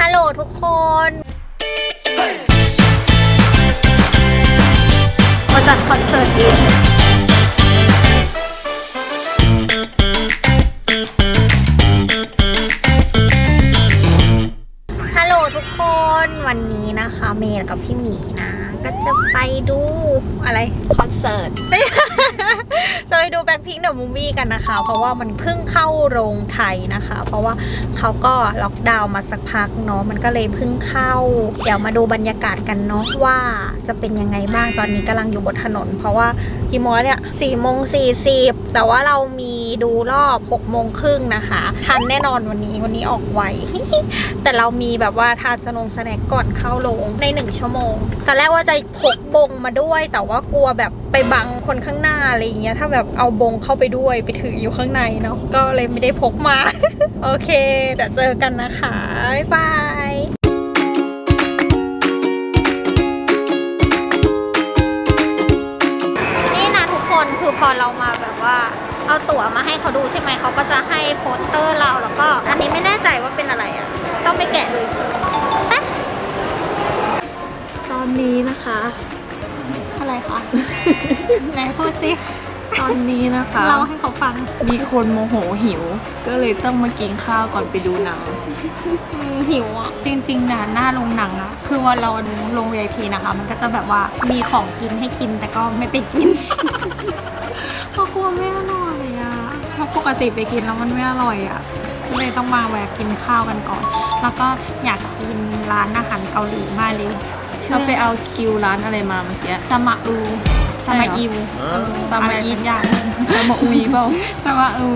ฮัลโหลทุกคน มาจัดคอนเสิร์ตเองฮัลโหลทุกคน วันนี้นะคะ เมย์กับพี่หมีนะ ก็จะไปดูอะไร คอนเสิร์ต จะไปดูแบ็คพิงค์เดอะมูวี่กันนะคะ เพราะว่ามันเพิ่งเข้าโรงไทยนะคะ เพราะว่าเขาก็ล็อกดาวน์มาสักพักเนาะมันก็เลยเพิ่งเข้า เดี๋ยวมาดูบรรยากาศกันเนาะว่าจะเป็นยังไงบ้างตอนนี้กำลังอยู่บนถนน เพราะว่ากี่โมงแล้วเนี่ยสี่โมงสี่สิบแต่ว่าเรามีดูรอบหกโมงครึ่งนะคะทันแน่นอนวันนี้วันนี้ออกไวแต่เรามีแบบว่าทานสนงสแน็คก่อนเข้าโรงในหนึ่งชั่วโมงตอนแรกว่าจะพกบงมาด้วย แต่ว่ากลัวแบบไปบังคนข้างหน้าอะไรอย่างเงี้ยถ้าแบบเอาบงเข้าไปด้วยไปถืออยู่ข้างในเนาะก็เลยไม่ได้พกมา โอเคเดี๋ยวเจอกันนะคะบ๊ายบายนี่นะทุกคนคือพอเรามาแบบว่าเอาตั๋วมาให้เขาดูใช่ไหมเขาก็จะให้โปสเตอร์เราแล้วก็ อันนี้ไม่แน่ใจว่าเป็นอะไรอะ ต้องไปแกะเลยคือเอ๊ะต อนนี้นะคะ อะไรคะ ไหนพูดสิ ตอนนี้นะคะเราให้เขาฟัง มีคนโมโหหิว ก็เลยต้องมากินข้าวก่อนไปดูหนัง อืมหิวอะ จริงๆนะหน้าโรงหนังอะคือวันเราดูโรง VIP นะคะ มันก็จะแบบว่ามีของกินให้กินแต่ก็ไม่ไปกิน เพราะกลัวไม่อร่อยอะเพราะปกติไปกินแล้วมันไม่อร่อยอะก็เลยต้องมาแวะกินข้าวกันก่อน แล้วก็อยากกินร้านอาหารเกาหลีมากเลย เราไปเอาคิวร้านอะไรมาเมื่อกี้สมาอูสใช่เหรอมาอิวเออสมาอิอะไรสักอย่างหนึ่งเรามาอุยเปล่าสมาอู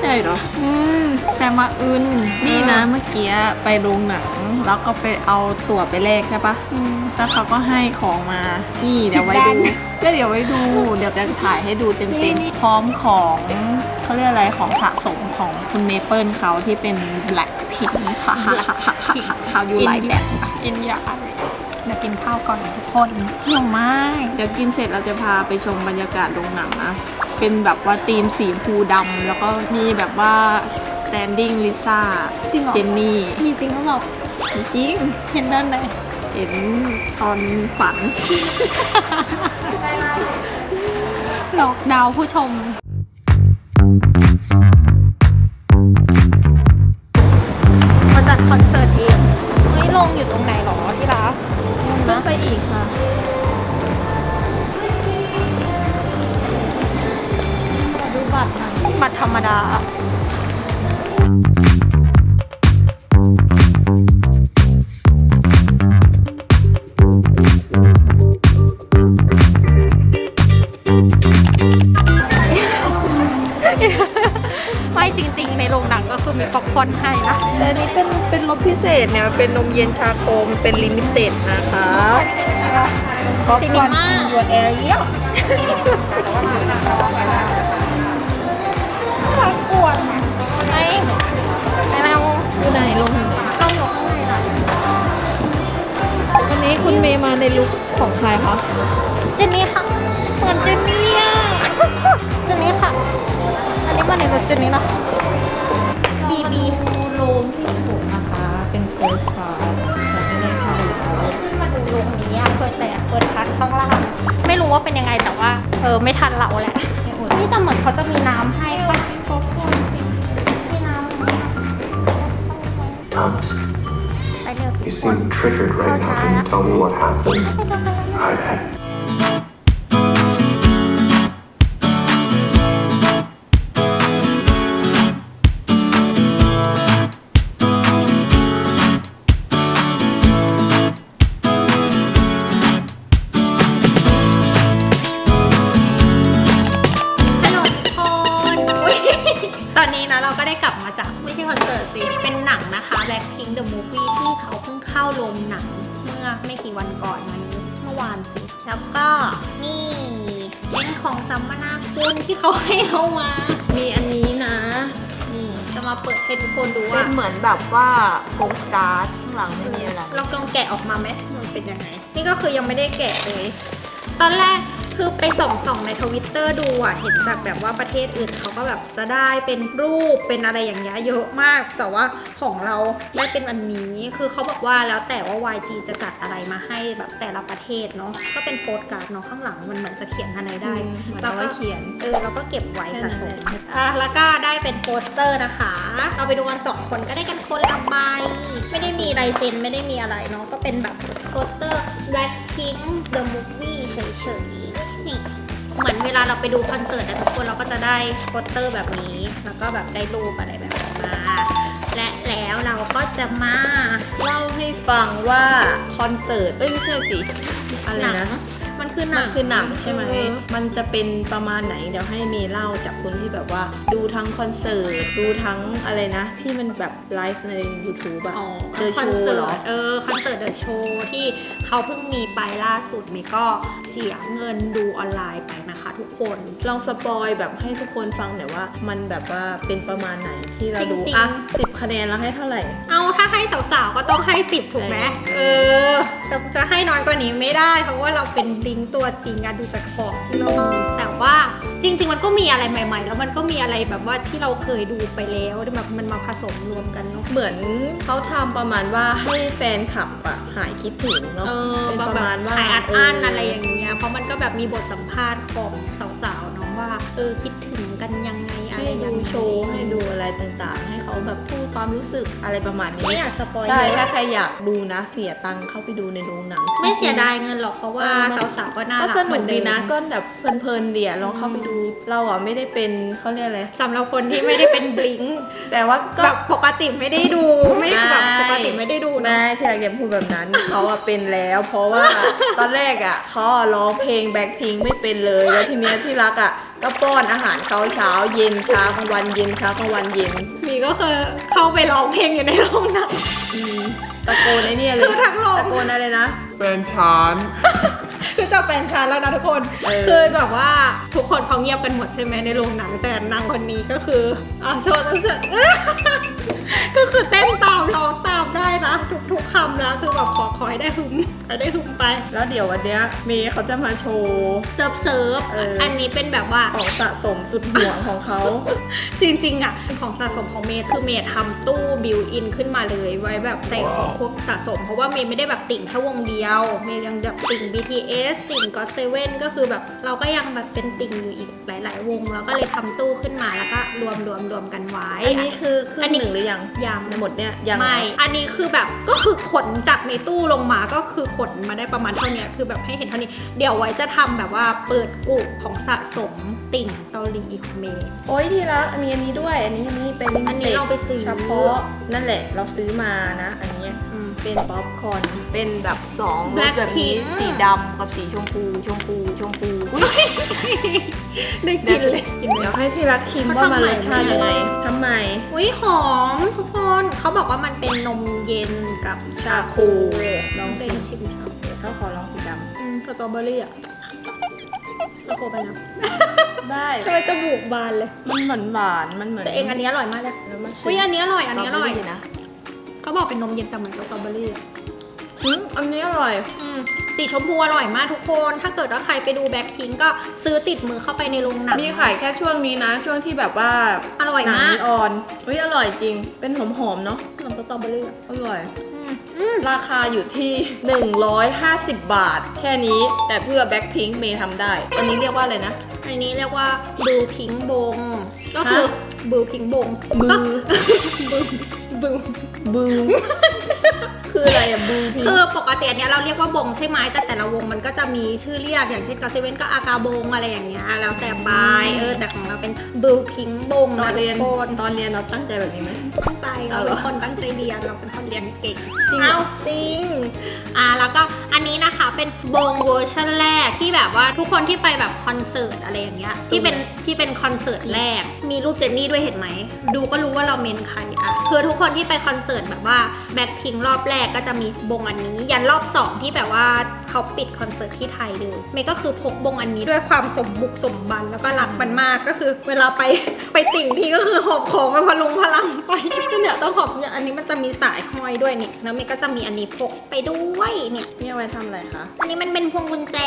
ใช่เหรออืมแซมาอึนนี่นะเมื่อกี้ไปโรงหนังแล้วก็ไปเอาตั๋วไปแลกใช่ปะอืมแล้วเขาก็ให้ของมา นี่เดี๋ยวไว้ดูแบนก็เดี๋ยวไว้ดู เดี๋ยวจะถ่ายให้ดูเต็นี่มนี่ๆพร้อมของเขาเรียกอะไรของสะสมของคุณเมเปิลเขาที่เป็น Black Pink ค่ะค่ะค่ะค่ะค่ะ How you like that อินอยากเดี๋ยวกินข้าวก่อนทุกคนหิวมากเดี๋ยวกินเสร็จเราจะพาไปชมบรรยากาศโรงหนังนะ เป็นแบบว่าธีมสีชมพูดำแล้วก็มีแบบว่า standing Lisa จริงเหรอ เจนนี่ มีจริงหรือเปล่าจริง เห็นด้านไหนเห็นตอนฝัน หลอกดาวผู้ชม ในโรงหนังก็คือมีป๊อปคอร์นให้นะแต่อันนี้เป็นเป็นรสพิเศษเนี่ยเป็นนมเย็นชาโคมเป็นลิมิเต็ดนะคะก็ซิก่นิอนม่ายูแอเรียพักปวดไม่ไม่เอาอยู่ไหนลงอยู่ไหนต้องลงข้างในหน่อยวันนี้คุณเมย์มาในลุคของใครคะเจนนี่ค่ะเหมือนเจนนี่อะเจนนี่ค่ะ อันนี้มาในรถเจนนี่เนาะ เป็นยังไงแต่ว่าเออไม่ทันเราแหละนี่แต่เหมือนเขาจะมีน้ำให้ป่ะมีน้ำ Thomas, ไปเร็ว you seem triggered right now. Can you tell me what happened? I, มาเปิดให้ทุกคนดูเป็ว่านเหมือนแบบว่าโปสการ์ดข้างหลังไม่มีอะไรเราลองแกะออกมาไหมมันเป็นยังไง นี่ก็คือยังไม่ได้แกะเลย ตอนแรก คือไปส่องส่องในทวิตเตอร์ดูอะเห็นแบบแบบว่าประเทศอื่นเขาก็แบบจะได้เป็นรูปเป็นอะไรอย่างเงี้ยเยอะมาก แต่ว่าของเราได้เป็นอันนี้ คือเขาบอกว่าแล้วแต่ว่า YG จะจัดอะไรมาให้แบบแต่ละประเทศเนาะ ก็เป็นโปสการ์ดเนาะข้างหลังมันเหมือนจะเขียนอะไรได้อืมเหมือนเราเอาไว้ก็เขียน เออเราก็เก็บไว้แค่สะนั้นสมเลยอะแล้วก็ได้เป็นโปสเตอร์นะคะ เราไปดูกันสองคนก็ได้กันคนละใบ ไม่ได้มีลายเซ็นไม่ได้มีอะไรเนาะ ก็เป็นแบบโปสเตอร์ Blackpink The Movie เฉยๆนี่เหมือนเวลาเราไปดูคอนเสิร์ตนะทุกคนเราก็จะได้โปสเตอร์แบบนี้ แล้วก็แบบได้รูปอะไรแบบนี้มา และแล้วเราก็จะมาเล่าให้ฟังว่าคอนเสิร์ตเอ้ยไม่ใช่สิอะไรนะ คือหนัมันงคือหนังใช่ไหมเออมันจะเป็นประมาณไหน เดี๋ยวให้เมย์เล่าจากคนที่แบบว่า ดูทั้งคอนเสิร์ต ดูทั้งอะไรนะ ที่มันแบบไลฟ์ใน YouTube อะอ๋อเดอะคอโชนว์เสิเหรร์อตเออคอนเสิร์ตเดอะโชว์ที่เขาเพิ่งมีไปล่าสุดเมย์ก็เสียเงินดูออนไลน์ไปนะคะทุกคน ลองสปอยแบบให้ทุกคนฟังหน่อยว่า มันแบบว่าเป็นประมาณไหนที่เราดูจริงๆ อะสิบคะแนนแล้วให้เท่าไหร่ เอาถ้าให้สาวๆ ก็ต้องให้สิบถูกไหมเออจะจะให้น้อยกว่านี้ไม่ได้ เพราะว่าเราเป็นลิงก์ตัวจริงอะดูจากของที่เรามีแต่ว่าจริง ๆ มันก็มีอะไรใหม่ ๆ แล้วมันก็มีอะไรแบบว่าที่เราเคยดูไปแล้วที่แบบมันมาผสมรวมกันเนาะ เหมือนเขาทำประมาณว่าให้แฟนคลับอะหายคิดถึงเนาะเออเป็นแบบประมาณว่าขายอัดอั้นเอะไรอย่างเงี้ย เพราะมันก็แบบมีบทสัมภาษณ์ของสาวๆเนาะว่า เออคิดถึงกัน ยังไงอะไรให้ยังดูไงโชว์ให้ดูอะไรต่างๆ ให้เขาแบบพูดความรู้สึกอะไรประมาณนี้ไม่อยากสปอยใช่เยถ้าอะใครอยากดูนะเสียตังค์เข้าไปดูในโรงหนัง ไม่เสียดายเงินหรอกเพราะว่าเออมันสาวๆก็น่าก็รักสนุกดีนะเหมือเมก็แบบเพลินๆเดียลองเข้าไปดูเราอะไม่ได้เป็นเขาเรียกอะไรสำหรับคนที่ไม่ได้เป็นบลิงแต่ว่าก็ แบบปกติไม่ได้ดูไม่แบบปกติไม่ได้ดูนะ ไม่ที่รักเดียพูดแบบนั้น เขาอะเป็นแล้ว เพราะว่า ตอนแรกอะเขาอะร้องเพลงแบ็คพิงไม่เป็นเลย แล้วทีเนี้ยที่รักอะ ก็ป้อนอาหารเขาเช้าเย็นเช้ากลางวันเย็นเช้ากลางวันเย็นมีก็คือเข้าไปร้องเพลงอยู่ในโรงหนัง อืมตะโกนไอ้เนี่ยเลยคือทั้งโรง ตะโกนอะไรนะ แฟนฉัน คือจะแฟนชานแล้วนะทุกคนเออคือแบบว่าทุกคนเขาเงียบกันหมดใช่ไหมในโรงหนังแต่นางคนนี้ก็คืออ่าโชว์ตั้งแต่ก็คือเต้นตามร้องตามได้นะทุกทุกคำนะคือแบบขอขอให้ได้หึมขอให้ได้หึมไป แล้วเดี๋ยววันเนี้ยเมย์เขาจะมาโชว์เซิร์ฟเซิร์ฟเอออัอันนี้เป็นแบบว่าของสะสมสุดห่วงของเขาจริงๆอะของสะสมของเมย์คือเมย์ทำตู้บิวอินขึ้นมาเลยไว้แบบใส่ของพวก สะสม เพราะว่าเมย์ไม่ได้แบบติ่งแค่วงเดียว เมย์ยังแบบติ่ง BTS ติ่ง God Seven ก็คือแบบเราก็ยังแบบเป็นติ่งอยู่อีกหลาย ๆ วงแล้วก็เลยทำตู้ขึ้นมาแล้วก็รวมรวมรวมกันไว้ อันนี้คือครึ่อังนนี้ หนึ่งหรือยังยัง หมดเนี่ยยังไม่เหรออันนี้คือแบบก็คือขนจากในตู้ลงมาก็คือขนมาได้ประมาณเท่าเนี้ยคือแบบให้เห็นเท่านี้ เดี๋ยวไว้จะทำแบบว่าเปิดกุของสะสมติ่งเกาหลีของเมย์ โอ้ยที่รักมีอันนี้ด้วย อันนี้อันนี้เป็นอันนี้เราไปซื้อ เฉพาะนั่นแหละเราซื้อมานะ อันเนี้ยอืม เป็นป๊อปคอร์นเป็นแบบสองรส Blackpink แบบนี้สีดำกับสีชมพูชมพูชมพูอุ๊ยได้กินเลยกินเดี๋แล้ยววให้ที่รักชิมว่ามันรสชาติยังไงทำไม อุ้ยหอมทุกคนเขาบอกว่ามันเป็นนมเย็นกับชาโคลองเป็ชินมชิมชาโคเขาขอลองสีดอืมสตรอเบอรี่อะชาโคไปนะำได้ ทำไมจมูกบานเลย มันหวานหวานๆมันเหมือนแต่เองอันนี้อร่อยมากเลยแล้วมาชิมอุ้ยอันนี้อร่อยอันนี้อร่อย สตเบนะ เขาบอกเป็นนมเย็นแต่เหมือนสตรอเบอรี่อะอืมอันนี้อร่อย อืมสีชมพูอร่อยมากทุกคน ถ้าเกิดว่าใครไปดูแบ็คพิงก็ซื้อติดมือเข้าไปในโรงหนัง มีขายแค่ช่วงนี้นะ ช่วงที่แบบว่าอร่อยหนังมากนีออนเฮ้ยอร่อยจริง เป็นหอมๆเนาะขนมสตรอเบอรี่อะอร่อย อืมอืมราคาอยู่ที่ 150 บาท แค่นี้แต่เพื่อแบ็คพิงค์เมย์ทำได้ อันนี้เรียกว่าอะไรนะ อันนี้เรียกว่าบูพิงบง ก็คือฮะบูพิงบงบู บูบู บู คืออะไรอะบูพิงคือปกติอันเนี้ยเราเรียกว่าบงใช่ไหมแต่แต่ละวงมันก็จะมีชื่อเรียกอย่างเช่นกาเซเว่นก็อากาบงอะไรอย่างเงี้ยแล้วแต่ไปเออแต่ของเราเป็นบูพิงบงตอนเรียนทุกคนตอนเรียนเราตั้งใจแบบนี้ไหมตั้งใจเราเอาเหรเป็อนคนตั้งใจเรียนเราเป็นคนเรียนเก่งจริงเหรอเอาจริงอ่าแล้วก็อันนี้นะคะเป็นบงเวอร์ชันแรกที่แบบว่าทุกคนที่ไปแบบคอนเสิร์ตอะไรอย่างเงี้ยที่เป็นที่เป็นคอนเสิร์ตแรก มีรูปเจนนี่ด้วยเห็นไหมดูก็รู้ว่าเราเมนใครอะคือทุกคนที่ไปคอนเสิร์ตแบบว่าแบ็คพิงรอบแรกก็จะมีบงอันนี้ ยันรอบสองที่แบบว่า เขาปิดคอนเสิร์ตที่ไทยเลยเมย์ก็คือพกบงอันนี้ด้วยความสมบุกสมบันแล้วก็รักมันมากก็คือ เวลาไปไปติ่งที่ก็คือหอบของมาพลุงพลังไปเนี่ยต้องหอมเนี่ยอันนี้มันจะมีสายห้อยด้วยนี่แล้วมันก็จะมีอันนี้พกไปด้วยเนี่ยนี่เอาไว้ทำอะไรคะอันนี้มันเป็นพวงกุญแจ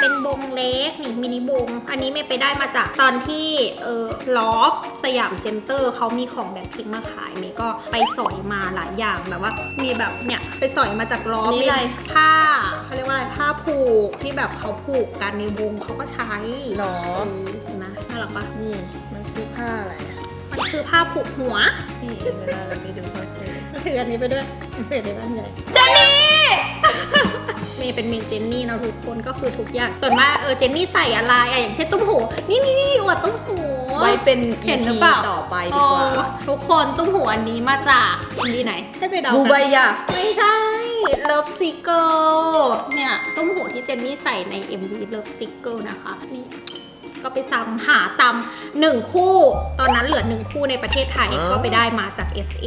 เป็นบงเล็กนี่มินิบง อันนี้ไม่ไปได้มาจากตอนที่เออล็อกสยามเซ็นเตอร์เขามีของแบบพิงมาขายเมย์ก็ไปสอยมาหลายอย่างแบบว่ามีแบบเนี่ยไปสอยมาจากล้อนี่อะไรเป็นผ้าเขาเรียกว่าอะไรผ้าผูกที่แบบเขาผูกกันในวงเขาก็ใช้หรอเออเห็นไหมน่ารักปะนี่มันคือผ้าอะไรอะมันคือผ้าผูกหัวนี่เวลาเราไปดูคอนเสิร์ตก็ถืออันนี้ไปด้วยถืออันนี้ไปด้วยเจนนี่เมย์เป็นเมนเจนนี่นะทุกคนก็คือทุกอย่าง ส่วนมากเออเจนนี่ใส่อะไรอะอย่างเช่นตุ้มหู นี่นี่นี่อวดตุ้มหูไว้เป็นเห็น EP หรือเปล่าต่อไปดีกว่าอ๋อทุกคนตุ้มหูอันนี้มาจากอินดีไหนให้ไปเดาบูกันใบยะไม่ใช่ Love Sickle เนี่ยตุ้มหูที่เจนนี่ใส่ใน MV Love Sickle นะคะนี่ก็ไปตามหาตามหนึ่งคู่ ตอนนั้นเหลือหนึ่งคู่ในประเทศไทยก็ไปได้มาจาก SA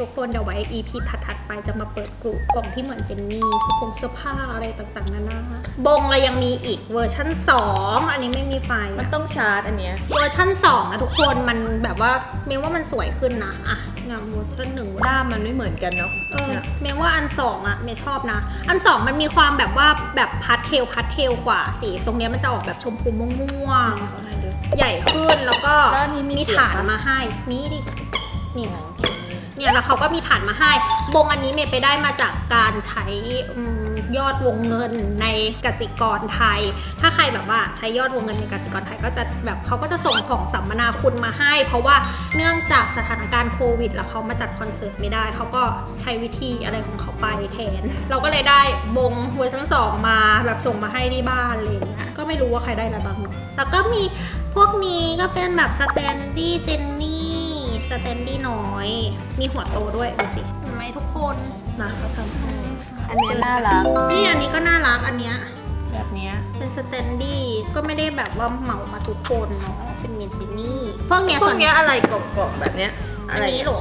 ทุกคนเดี๋ยวไว้ EP ถัดๆไปจะมาเปิดกลุ่มของที่เหมือนเจนนี่เสื้อผงเสื้อผ้าอะไรต่างๆนานาบงเรายังมีอีกเวอร์ชั่น 2 อันนี้ไม่มีไฟมันต้องชาร์จอันเนี้ยเวอร์ชั่น2นะทุกคนมันแบบว่าเมย์ว่ามันสวยขึ้นนะอะงามเวอร์ชันหนึ่งด้ามมันไม่เหมือนกันเนาะเออเนี่ยเมย์ว่าอันสองอะเมย์ชอบนะ อันสองมันมีความแบบว่าแบบพัดเทลพัดเทลกว่าสีตรงเนี้ยมันจะออกแบบชมพูม่วงเอาให้ดูๆใหญ่ขึ้นแล้วก็แล้วอันนี้มีมีเสียงฐานปะมาให้นี่ดินี่อ๋อ เนี่ยแล้วเขาก็มีฐานมาให้บงอันนี้เมย์ไปได้มาจากการใช้ยอดวงเงินในกสิกรไทย ถ้าใครแบบว่าใช้ยอดวงเงินในกสิกรไทยก็จะแบบเขาก็จะส่งของสัมมนาคุณมาให้ เพราะว่าเนื่องจากสถานการณ์โควิด แล้วเขามาจัดคอนเสิร์ตไม่ได้ เขาก็ใช้วิธีอะไรของเขาไปแทน เราก็เลยได้บงเวอร์ชันสองมาแบบส่งมาให้ที่บ้านเลยก็ไม่รู้ว่าใครได้อะไรบ้างแล้วก็มีพวกนี้ก็เป็นแบบสแตนดี้เจนนี่ สแตนดี้น้อย มีหัวโตด้วยดูสิเห็นไหมทุกคนมาเขาทำให้อันเนี้ยน่ารัก นี่อันนี้ก็น่ารักอันเนี้ยแบบเนี้ยเป็นสแตนดี้ก็ไม่ได้แบบว่าเหมามาทุกคนเนาะเป็นเมจินี่พวกเนี้ยพวส่กวนเนี้ยอะไรกรอบๆแบบเนี้ยอัอะนไรนี้เหรอ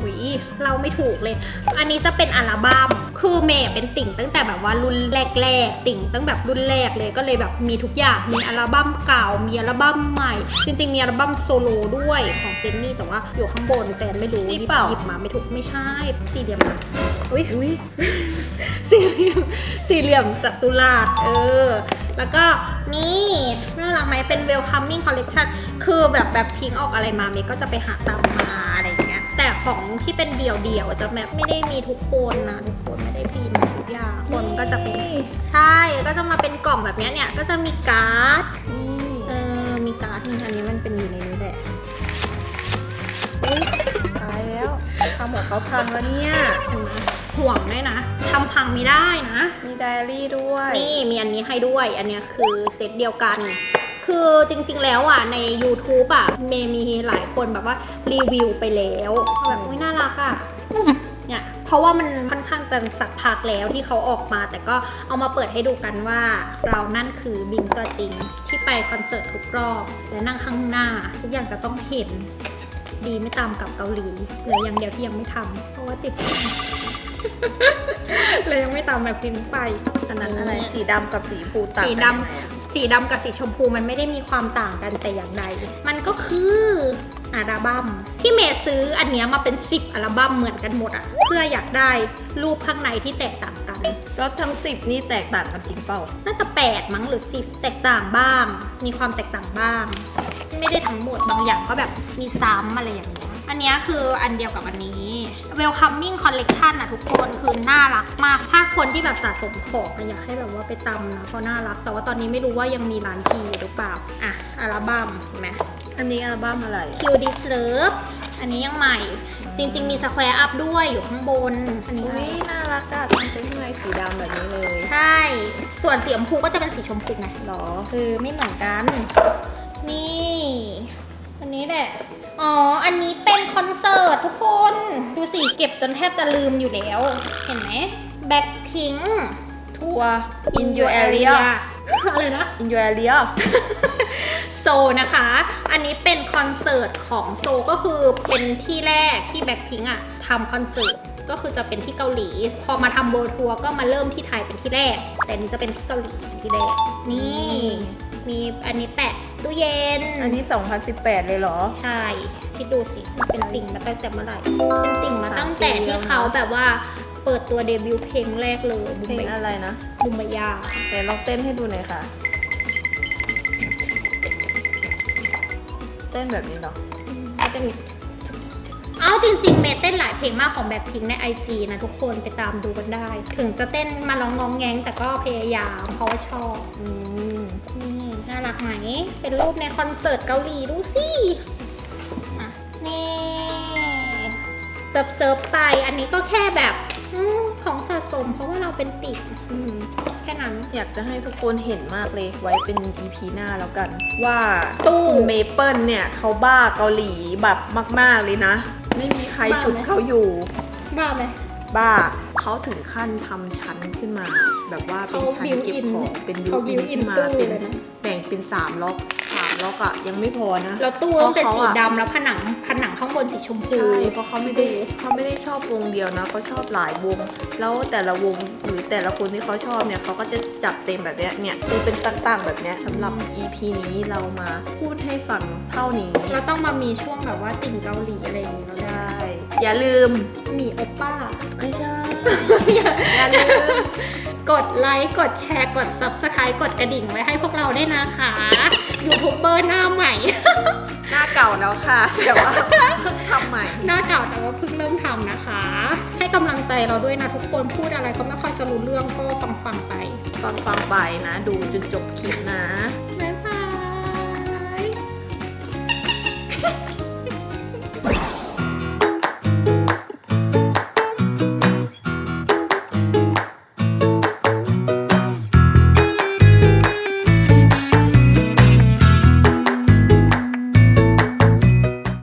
หุยเราไม่ถูกเลย อันนี้จะเป็นอัลบั้มคือเมย์เป็นติ่งตั้งแต่แบบว่ารุ่นแรกๆ ติ่งตั้งแบบรุ่นแรกเลยก็เลยแบบมีทุกอย่างมีอัลบั้มเก่ามีอัลบั้มใหม่ จริงๆมีอัลบั้มโซโล่ด้วยของเจนนี่แต่ว่าอยู่ข้างบนแฟนไม่รู้หยิบหยิบมาไม่ถูกไม่ใช่สี่เหลี่ยมอุ้ยอุ้ย สี่เหลี่ยมสี่เหลี่ยมจัตุรัสเออ แล้วก็นี่น่ารักไหมเป็น welcoming collection คือแบบแบบพิงออกอะไรมาเมย์ก็จะไปหาตามมา ของที่เป็นเดี่ยวๆจะแบบไม่ได้มีทุกคนนะทุกคนไม่ได้พิมพ์ทุกอย่างคนก็จะเป็นใช่ก็จะมาเป็นกล่องแบบเนี้ยเนี่ยก็จะมีการ์ดนี่เออมีการ์ดนี่อันนี้มันเป็นอยู่ในนี้แหละอุ๊ยตายแล้วทำของเขาพังแล้วเนี่ยเห็นไหมห่วงด้วยนะทำพังไม่ได้นะ มีไดอารี่ด้วย นี่มีอันนี้ให้ด้วย อันเนี้ยคือเซตเดียวกัน คือจริงๆแล้วอะใน YouTube อะเมย์มีหลายคนแบบว่ารีวิวไปแล้วแบบอุ้ยน่ารักอะเนี่ยเพราะว่ามันค่อนข้างจะสักพักแล้วที่เขาออกมา แต่ก็เอามาเปิดให้ดูกันว่าเรานั่นคือบิงตัวจริงที่ไปคอนเสิร์ตทุกรอบและนั่งข้างหน้า ทุกอย่างจะต้องเห็นดีไม่ตามกับเกาหลีเหลืออย่างเดียวที่ยังไม่ทำเพราะว่าติดเลยยังไม่ตามแบบพิมพ์ไปอันนั้นอะไรสีดำกับสีผูต่างสีกัดำ สีดำกับสีชมพูมันไม่ได้มีความต่างกันแต่อย่างใด มันก็คืออัลบั้มที่เมย์ซื้ออันเนี้ยมาเป็น 10 อัลบั้มเหมือนกันหมดอะเพื่ออยากได้รูปข้างในที่แตกต่างกันแล้วทั้งสิบนี่แตกต่างกันจริงเปล่า น่าจะ 8 มั้งหรือ 10 แตกต่างบ้าง มีความแตกต่างบ้าง ไม่ได้ทั้งหมดบางอย่างก็แบบมีซ้ำอะไรอย่างเงี้ย อันเนี้ยคืออันเดียวกับอันนี้ Welcoming Collection นะทุกคนคือน่ารักมาก ถ้าคนที่แบบสะสมของอะอยากให้แบบว่าไปตำนะเพราะน่ารัก แต่ว่าตอนนี้ไม่รู้ว่ายังมีร้านทีอยู่หรือเปล่า อะ อัลบั้มเห็นไหมอันนี้อัลบั้มอะไร Q This Love อันนี้ยังใหม่ จริง ๆ มี Square Up ด้วยอยู่ข้างบน อันนี้อุ้ยน่ารักอะทำเป็นข้างในสีดำแบบนี้เลย ใช่ ส่วนสีชมพูก็จะเป็นสีชมพูไงหรอ คือไม่เหมือนกัน นี่ อันนี้แหละ อ๋อ อันนี้เป็นคอนเสิร์ตทุกคน ดูสิ เก็บจนแทบจะลืมอยู่แล้ว เห็นไหมแบ็คพิงทัวร์ in your area อะไรนะ in your area โซนะคะ อันนี้เป็นคอนเสิร์ตของโซก็คือเป็นที่แรกที่แบ็คพิงอะทำคอนเสิร์ตก็คือจะเป็นที่เกาหลี พอมาทำโบทัวร์ก็มาเริ่มที่ไทยเป็นที่แรก แต่อันนี้จะเป็นที่เกาหลีเป็นที่แรก นี่ มีอันนี้แปะตู้เย็น อันนี้ 2018 เลยเหรอ ใช่คิดดูสิมันเป็นติ่งมาตั้งแต่เมื่อไหร่ เป็นติ่งมาตั้งแต่ที่เขาแบบว่าเปิดตัวเดบิวต์เพลงแรกเลยบุมเพลงเบยอะไรนะบุมบยาไหนลองเต้นให้ดูหน่อยค่ะ เต้นแบบนี้เนาะก็จะมีเอาจริงๆเมย์เต้นหลายเพลงมากของแบ็คพิงใน IG นะทุกคนไปตามดูกันได้ ถึงจะเต้นมาร้องงองแงงแต่ก็พยายามเพราะว่าชอบอืมนี่น่ารัก ไหมเป็นรูปในคอนเสิร์ตเกาหลีดูสิอะนี่เซิร์ฟเซิร์ฟไป อันนี้ก็แค่แบบอมของสะสม เพราะว่าเราเป็นติ่งอืมแค่นั้น อยากจะให้ทุกคนเห็นมากเลย ไว้เป็น EP หน้าแล้วกัน ว่าตู้ คุณเมเปิลเนี่ยเขาบ้าเกาหลีแบบมาก ๆ เลยนะ ไม่มีใครบ้าไหมฉุดเขาอยู่ บ้าไหม บ้าเขาถึงขั้นทำชั้นขึ้นมา แบบว่าเป็นชั้นเขา built เก็บ in ของเป็นบิเขาวอิน built in ขึ้นมาตู้เป็นเลยนะ แบ่งเป็นสามล็อกสามล็อกอะยังไม่พอนะ แล้วตู้ต้องเป็นเพราะสีเขาอะดำแล้วผนังผนังข้างบนสีชมพู ใช่เพราะเขาไม่ได้เขาไม่ได้ชอบวงเดียวนะเขาชอบหลายวง แล้วแต่ละวงหรือแต่ละคนที่เขาชอบเนี่ยเขาก็จะจัดเต็มแบบเนี้ยเนี่ยคือเป็นต่างๆแบบเนี้ยสำหรับ EP นี้เรามาพูดให้ฟังเท่านี้เราต้องมามีช่วงแบบว่าติ่งเกาหลีอะไรอย่างเงี้ยใช่ อย่าลืม หมีโอป้า ไม่ใช่อย่าลืมกดไลค์ กดแชร์ กด subscribe กดกระดิ่งไว้ให้พวกเราได้วยนะคะยูทูบเบอร์หน้าใหม่ หน้าเก่าแล้วค่ะแต่ว่าเพิ่งทำใหม่ หน้าเก่าแต่ว่าเพิ่งเริ่มทำนะคะ ให้กำลังใจเราด้วยนะทุกคนพูดอะไรก็ไม่ค่อยจะรู้เรื่องก็ฟังฟังๆไป ฟังฟังๆไปนะ ดูจนจบคลิปนะ